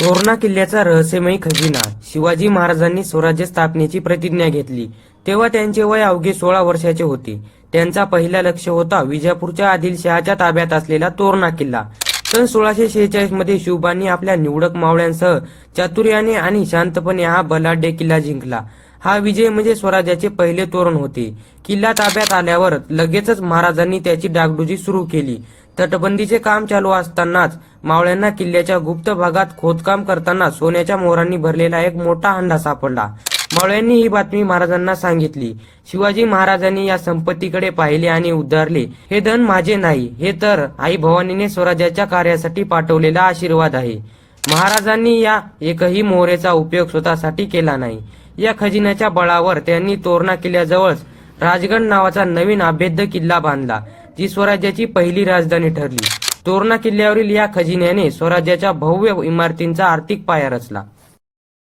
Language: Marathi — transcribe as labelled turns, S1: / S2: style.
S1: तोरणा किल्ल्याचा रहस्यमयी खजिना. शिवाजी महाराजांनी स्वराज्य स्थापनेची प्रतिज्ञा घेतली. तेव्हा त्यांचे वय अवघे सोळा वर्षाचे होते. त्यांचा पहिला लक्ष होता विजापूरच्या आदिलशहाच्या ताब्यात असलेला तोरणा किल्ला. सन सोळाशे शेहेचाळीसमध्ये शिवबांनी आपल्या निवडक मावळ्यांसह चातुर्याने आणि शांतपणे हा बलाढ्य किल्ला जिंकला. हा विजय म्हणजे स्वराज्याचे पहिले तोरण होते. किल्ला ताब्यात आल्यावर लगेचच महाराजांनी त्याची डागडुजी सुरू केली. तटबंदीचे काम चालू असतानाच मावळ्यांना किल्ल्याच्या गुप्त भागात खोदकाम करताना सोन्याच्या मोहरांनी भरलेला एक मोठा हंडा सापडला. मावळ्यांनी ही बातमी महाराजांना सांगितली. शिवाजी महाराजांनी या संपत्तीकडे पाहिले आणि उद्धारले हे धन माझे नाही हे तर आई भवानीने स्वराज्याच्या कार्यासाठी पाठवलेला आशीर्वाद आहे. महाराजांनी या एकही मोहरेचा उपयोग स्वतःसाठी केला नाही. या खजिन्याच्या बळावर त्यांनी तोरणा किल्ल्याजवळच राजगड नावाचा नवीन अभेद्य किल्ला बांधला जी स्वराज्याची पहिली राजधानी ठरली. तोरणा किल्ल्यावरील या खजिन्याने स्वराज्याच्या भव्य इमारतींचा आर्थिक पाया रचला.